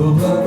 무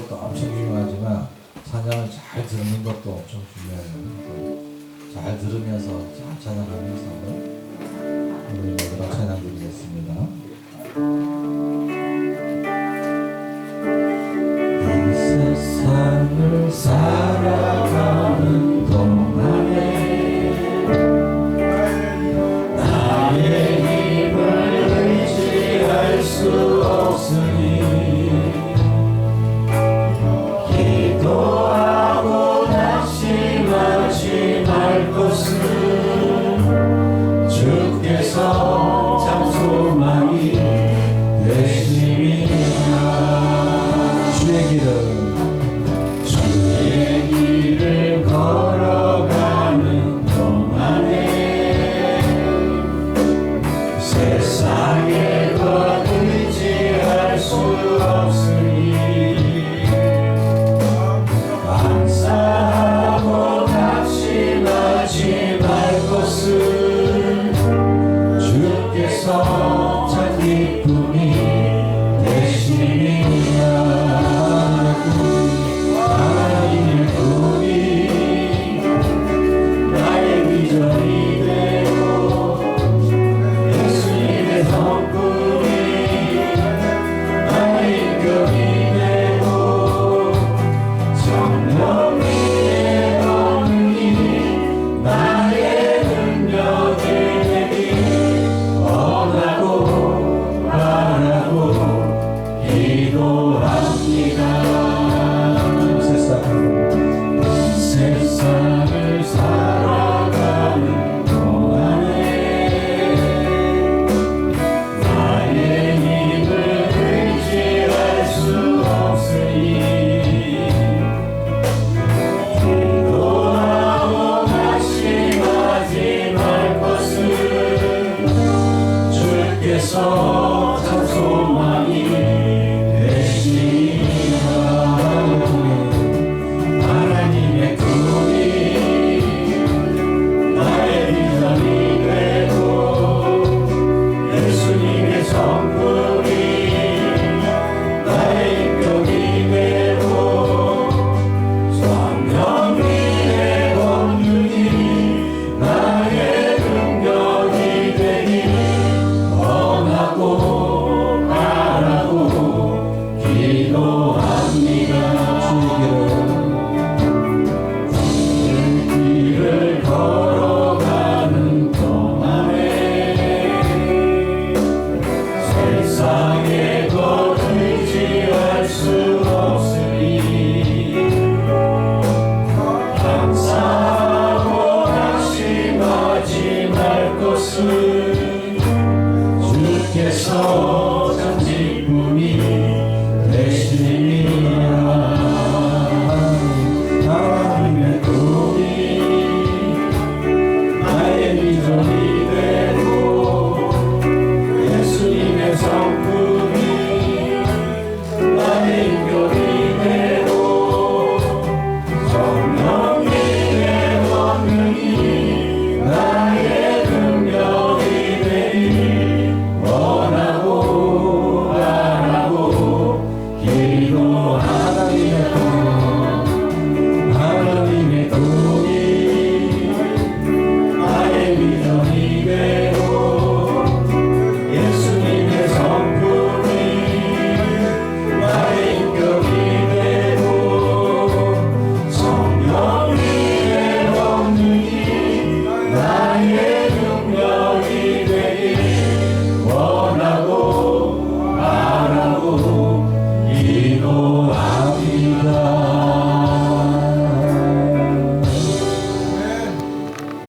것도 엄청 중요하지만 찬양을 잘 듣는 것도 엄청 중요해요. 잘 들으면서 잘 찬양하면서 오늘 모두 찬양 드리겠습니다. 이 세상을 살